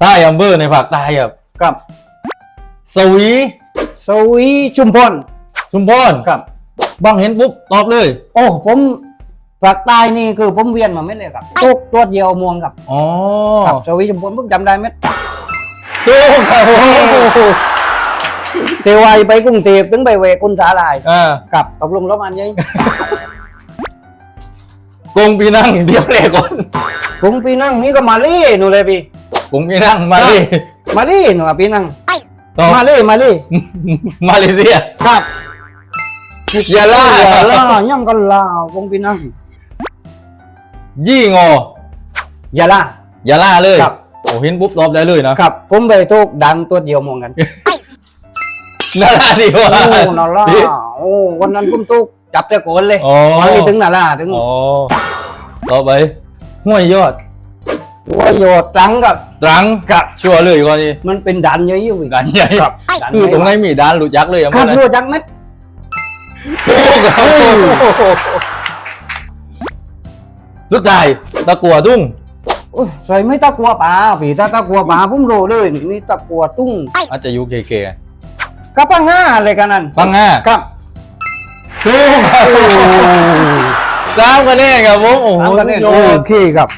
ใต้อำเภอในภาคใต้ครับครับสวีสวีชุมพรชุมพรครับบางเห็นปุ๊บตอบเลย โอ้ผมภาคใต้นี่คือผมเวียนมาไม่เลยครับตุกตัวเดียวม่วงครับอ๋อครับสวีชุมพรผมจำได้ไหมถูกครับโอ้โหเทวายไปกรุงเทพถึงไปเวกุนสาลายอ่ากับตกลงแล้วมันยัยกงปีนั่งเดียวเลยก่อนผมพี่นั่งนี่ก็มาเล่หนูเลยพี่ กงปีนั่งมาเลยมาเล่หนูอะพี่นั่งตอบมาเล่มาเล่มาเลเซียครับยาล่า อย่าล่าย่ำกันลาวผมพี่นั่งยี่งออย่าล่ายาล่าเลยครับ โอ้เห็นปุ๊บตอบได้เลยนะครับ ผมไปทุกดันตัวเดียวมองกัน นาล่าดีกว่า โอ้นาล่าโอ้วันนั้นผมทุกจับแต่โกนเลยอ๋อ มานี่ถึงนาล่าถึง อ๋อต่อไปห้วยยอด ประโยชน์ตรังกับ ตรังกับ ชัวร์เลยก่อนนี้มันเป็นดันเยอะอยู่อีกด่านใหญ่ครับดันคือตรงไหนใหญ่มีด่านรู้จักเลยอะครับเมื่อไหรู้จักไหมถูกครับสุดท้ายตะกัวตุ้งโอ้ยใส่ไม่ตะกัวป่าพี่ถ้าตะกัวป่าผมรู้เลยนี่ตะกัวตุ้งอาจจะอยู่เคเคกับปังง่าเลยกันนั่นปังง่าครับถูกครับสามคะแนนครับผมโอ้โหทำกันเนี่ยสุดยอโอดเคครับ